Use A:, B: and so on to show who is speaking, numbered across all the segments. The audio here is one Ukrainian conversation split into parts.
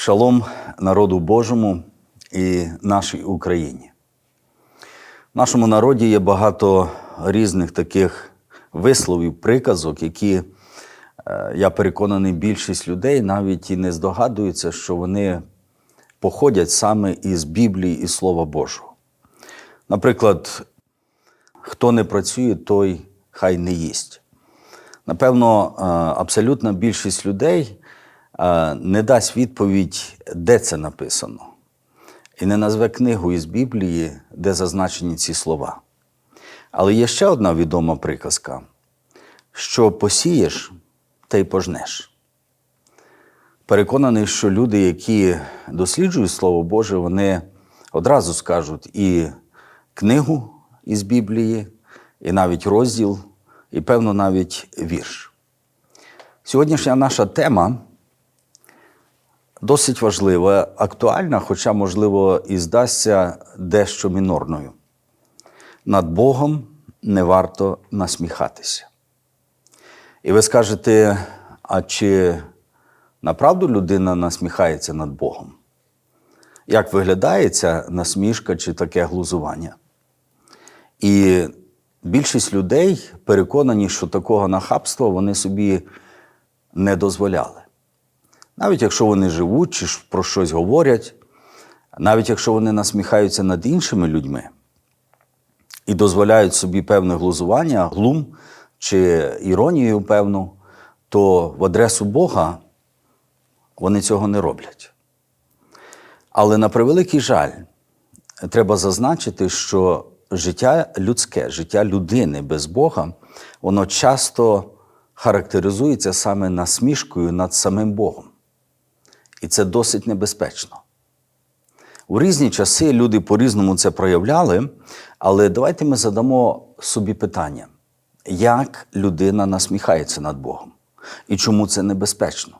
A: Шалом народу Божому і нашій Україні. В нашому народі є багато різних таких висловів, приказок, які, е, я переконаний, більшість людей навіть і не здогадуються, що вони походять саме із Біблії і Слова Божого. Наприклад, хто не працює, той хай не їсть. Напевно, е, абсолютна більшість людей не дасть відповідь, де це написано, і не назве книгу із Біблії, де зазначені ці слова. Але є ще одна відома приказка: що посієш, те й пожнеш. Переконаний, що люди, які досліджують Слово Боже, вони одразу скажуть і книгу із Біблії, і навіть розділ, і, певно, навіть вірш. Сьогоднішня наша тема досить важлива, актуальна, хоча, можливо, і здасться дещо мінорною. Над Богом не варто насміхатися. І ви скажете, а чи направду людина насміхається над Богом? Як виглядає ця насмішка чи таке глузування? І більшість людей переконані, що такого нахабства вони собі не дозволяли. Навіть якщо вони живуть чи про щось говорять, навіть якщо вони насміхаються над іншими людьми і дозволяють собі певне глузування, глум чи іронію певну, то в адресу Бога вони цього не роблять. Але на превеликий жаль, треба зазначити, що життя людське, життя людини без Бога, воно часто характеризується саме насмішкою над самим Богом. І це досить небезпечно. У різні часи люди по-різному це проявляли, але давайте ми задамо собі питання, як людина насміхається над Богом і чому це небезпечно?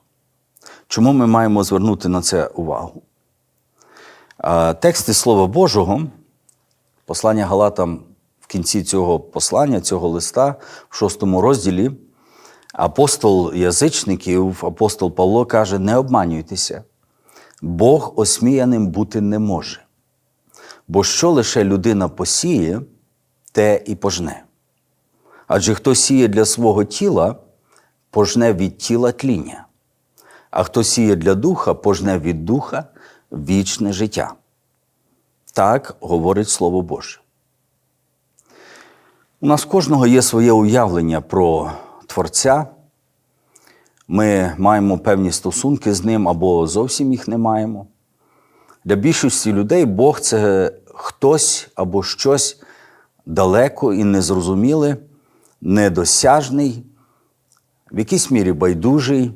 A: Чому ми маємо звернути на це увагу? Тексти Слова Божого, послання Галатам в кінці цього послання, цього листа, в шостому розділі, апостол язичників, апостол Павло каже: не обманюйтеся, Бог осміяним бути не може. Бо що лише людина посіє, те і пожне. Адже хто сіє для свого тіла, пожне від тіла тління, а хто сіє для духа, пожне від духа вічне життя. Так говорить Слово Боже. У нас кожного є своє уявлення про Творця. Ми маємо певні стосунки з ним або зовсім їх не маємо. Для більшості людей Бог це хтось або щось далеко і незрозуміле, недосяжний, в якійсь мірі байдужий,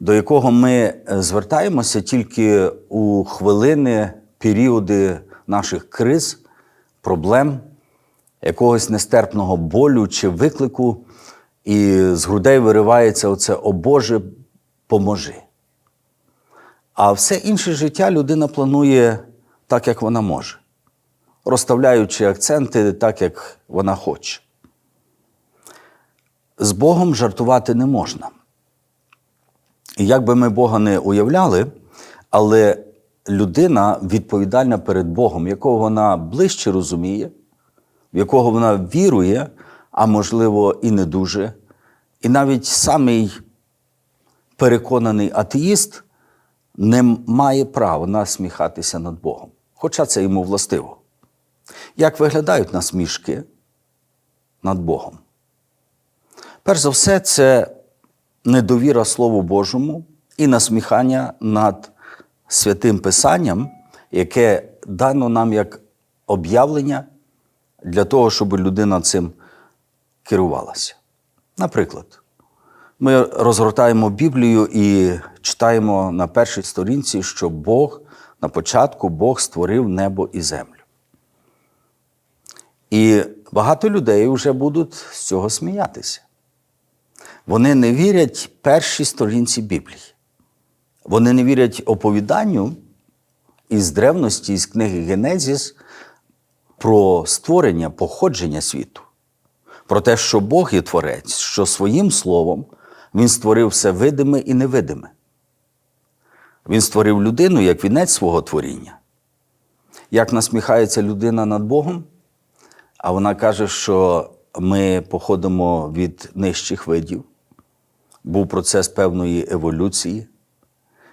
A: до якого ми звертаємося тільки у хвилини, періоди наших криз, проблем, якогось нестерпного болю чи виклику, і з грудей виривається оце О Боже, поможи. А все інше життя людина планує так, як вона може, розставляючи акценти так, як вона хоче. З Богом жартувати не можна. І як би ми Бога не уявляли, але людина відповідальна перед Богом, якого вона ближче розуміє, в якого вона вірує, а можливо, і не дуже. І навіть самий переконаний атеїст не має права насміхатися над Богом, хоча це йому властиво. Як виглядають насмішки над Богом? Перш за все, це недовіра Слову Божому і насміхання над святим Писанням, яке дано нам як об'явлення для того, щоб людина цим керувалася. Наприклад, ми розгортаємо Біблію і читаємо на першій сторінці, що Бог на початку Бог створив небо і землю. І багато людей вже будуть з цього сміятися. Вони не вірять першій сторінці Біблії. Вони не вірять оповіданню із древності, із книги Генезіс про створення, походження світу, про те, що Бог є творець, що своїм словом Він створив все видиме і невидиме. Він створив людину як вінець свого творіння. Як насміхається людина над Богом, а вона каже, що ми походимо від нижчих видів, був процес певної еволюції,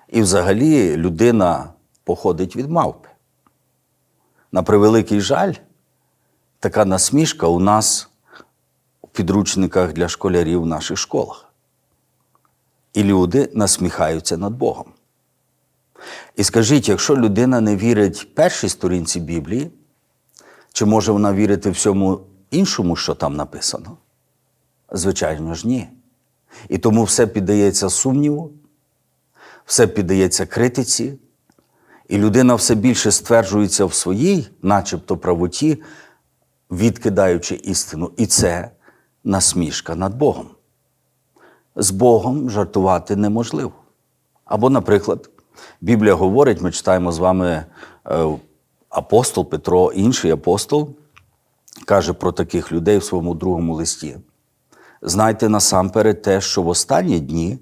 A: і взагалі людина походить від мавпи. На превеликий жаль, така насмішка у нас підручниках для школярів в наших школах. І люди насміхаються над Богом. І скажіть, якщо людина не вірить першій сторінці Біблії, чи може вона вірити всьому іншому, що там написано? Звичайно ж, ні. І тому все піддається сумніву, все піддається критиці, і людина все більше стверджується в своїй, начебто, правоті, відкидаючи істину. І це насмішка над Богом. З Богом жартувати неможливо. Або, наприклад, Біблія говорить, ми читаємо з вами е, апостол Петро, інший апостол, каже про таких людей в своєму другому листі. Знайте насамперед те, що в останні дні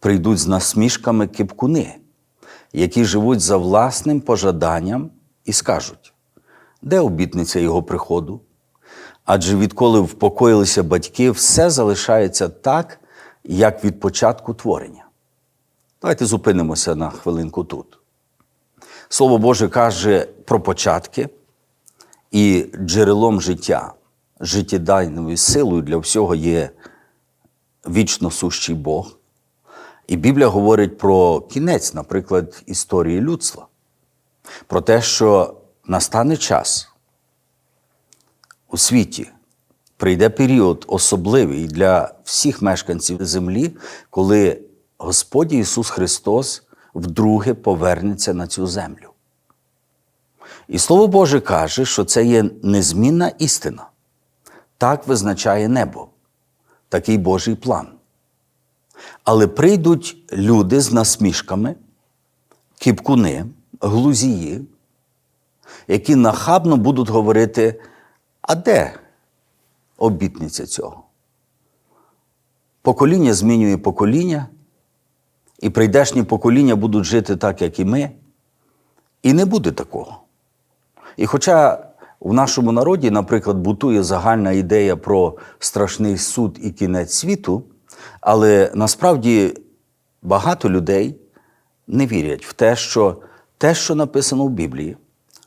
A: прийдуть з насмішками кипкуни, які живуть за власним пожаданням і скажуть, де обітниця його приходу? Адже відколи впокоїлися батьки, все залишається так, як від початку творення. Давайте зупинимося на хвилинку тут. Слово Боже каже про початки і джерелом життя, життєдайною силою для всього є вічно сущий Бог. І Біблія говорить про кінець, наприклад, історії людства, про те, що настане час у світі, прийде період особливий для всіх мешканців землі, коли Господь Ісус Христос вдруге повернеться на цю землю. І Слово Боже каже, що це є незмінна істина. Так визначає небо, такий Божий план. Але прийдуть люди з насмішками, кіпкуни, глузії, які нахабно будуть говорити, а де обітниця цього? Покоління змінює покоління, і прийдешні покоління будуть жити так, як і ми, і не буде такого. І хоча в нашому народі, наприклад, бутує загальна ідея про страшний суд і кінець світу, але насправді багато людей не вірять в те, що те, що написано в Біблії,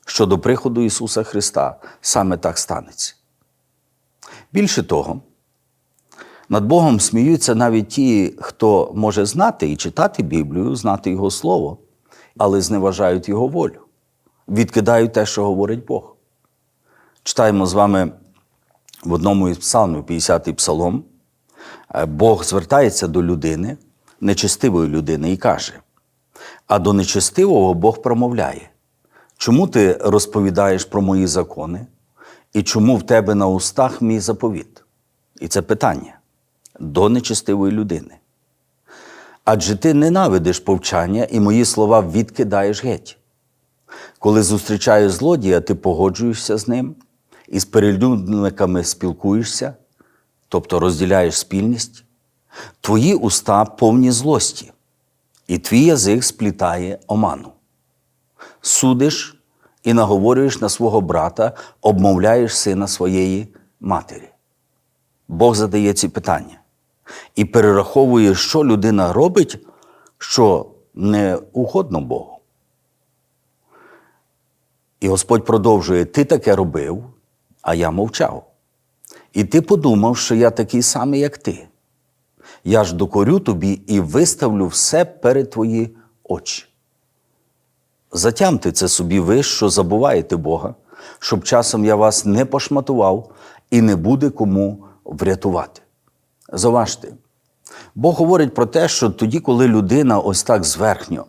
A: щодо приходу Ісуса Христа, саме так станеться. Більше того, над Богом сміються навіть ті, хто може знати і читати Біблію, знати Його Слово, але зневажають Його волю, відкидають те, що говорить Бог. Читаємо з вами в одному із псалмів, 50-й псалом, Бог звертається до людини, нечестивої людини, і каже: а до нечестивого Бог промовляє. Чому ти розповідаєш про мої закони? І чому в тебе на устах мій заповіт? І це питання до нечестивої людини. Адже ти ненавидиш повчання і мої слова відкидаєш геть. Коли зустрічаєш злодія, ти погоджуєшся з ним і з перелюдниками спілкуєшся, тобто розділяєш спільність, твої уста повні злості, і твій язик сплітає оману. Судиш і наговорюєш на свого брата, обмовляєш сина своєї матері. Бог задає ці питання і перераховує, що людина робить, що не угодно Богу. І Господь продовжує: Ти таке робив, а я мовчав. І ти подумав, що я такий самий, як ти. Я ж докорю тобі і виставлю все перед твої очі. Затямте це собі ви, що забуваєте Бога, щоб часом я вас не пошматував і не буде кому врятувати. Заважте, Бог говорить про те, що тоді, коли людина ось так зверхньо,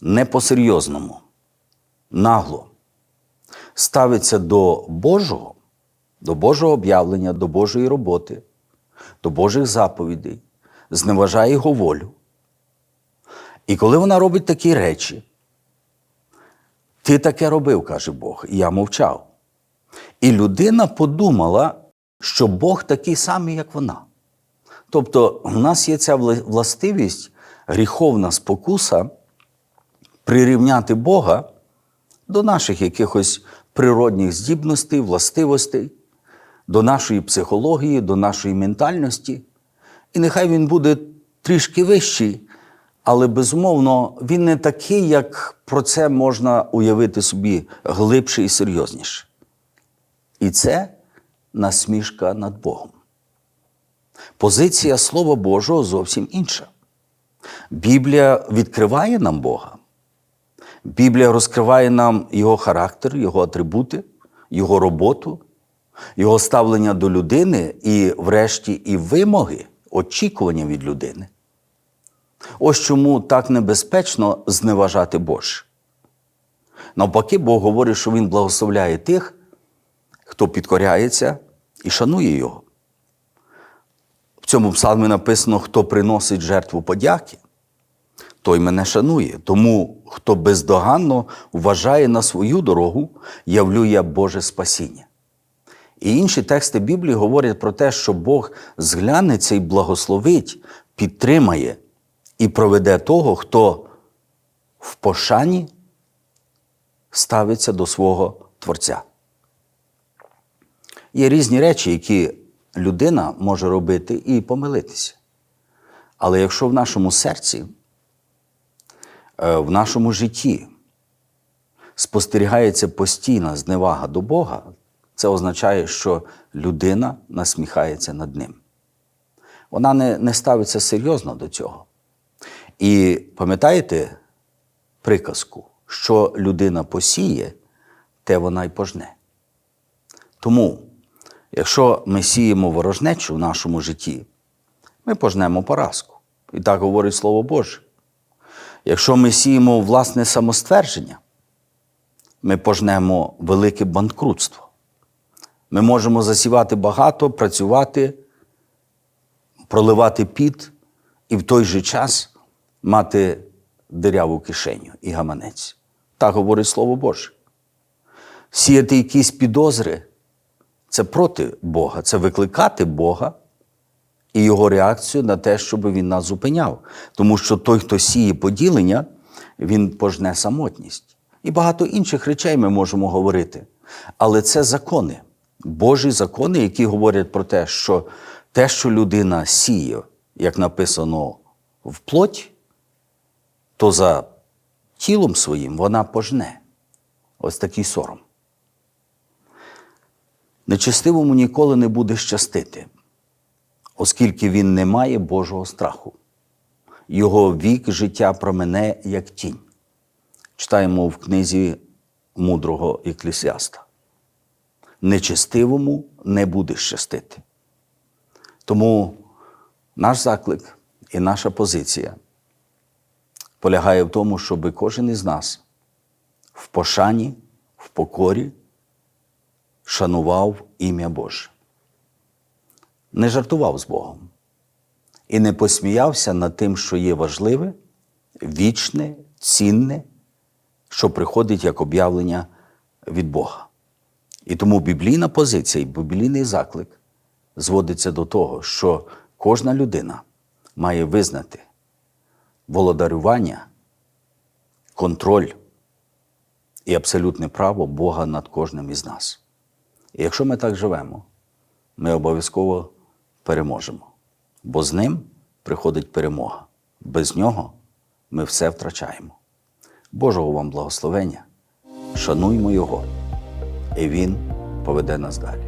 A: не по-серйозному, нагло ставиться до Божого, до Божого об'явлення, до Божої роботи, до Божих заповідей, зневажає його волю. І коли вона робить такі речі, ти таке робив, каже Бог, і я мовчав. І людина подумала, що Бог такий самий, як вона. Тобто, в нас є ця властивість, гріховна спокуса прирівняти Бога до наших якихось природних здібностей, властивостей, до нашої психології, до нашої ментальності. І нехай він буде трішки вищий, але безумовно він не такий, як про це можна уявити собі глибше і серйозніше. І це насмішка над Богом. Позиція Слова Божого зовсім інша. Біблія відкриває нам Бога. Біблія розкриває нам Його характер, Його атрибути, Його роботу, Його ставлення до людини і, врешті, і вимоги, очікування від людини. Ось чому так небезпечно зневажати Боже. Навпаки, Бог говорить, що Він благословляє тих, хто підкоряється і шанує Його. В цьому псалмі написано, хто приносить жертву подяки, той мене шанує. Тому, хто бездоганно вважає на свою дорогу, явлю я Боже спасіння. І інші тексти Біблії говорять про те, що Бог зглянеться і благословить, підтримає і проведе того, хто в пошані ставиться до свого Творця. Є різні речі, які людина може робити і помилитися. Але якщо в нашому серці, е, в нашому житті спостерігається постійна зневага до Бога, це означає, що людина насміхається над ним. Вона не, не ставиться серйозно до цього. І пам'ятаєте приказку, що людина посіє, те вона й пожне. Тому, якщо ми сіємо ворожнечу в нашому житті, ми пожнемо поразку. І так говорить Слово Боже. Якщо ми сіємо власне самоствердження, ми пожнемо велике банкрутство. Ми можемо засівати багато, працювати, проливати піт і в той же час мати диряву кишеню і гаманець. Так говорить Слово Боже. Сіяти якісь підозри це проти Бога, це викликати Бога і його реакцію на те, щоб він нас зупиняв. Тому що той, хто сіє поділення, він пожне самотність. І багато інших речей ми можемо говорити. Але це закони, Божі закони, які говорять про те, що те, що людина сіє, як написано в плоть, то за тілом своїм вона пожне. Ось такий сором. Нечестивому ніколи не буде щастити, оскільки він не має Божого страху. Його вік життя промене, як тінь. Читаємо в книзі мудрого еклесіаста. Нечестивому не буде щастити. Тому наш заклик і наша позиція полягає в тому, щоб кожен із нас в пошані, в покорі шанував ім'я Боже, не жартував з Богом і не посміявся над тим, що є важливе, вічне, цінне, що приходить як об'явлення від Бога. І тому біблійна позиція і біблійний заклик зводиться до того, що кожна людина має визнати володарювання, контроль і абсолютне право Бога над кожним із нас. І якщо ми так живемо, ми обов'язково переможемо, бо з ним приходить перемога. Без нього ми все втрачаємо. Божого вам благословення, шануймо Його, і Він поведе нас далі.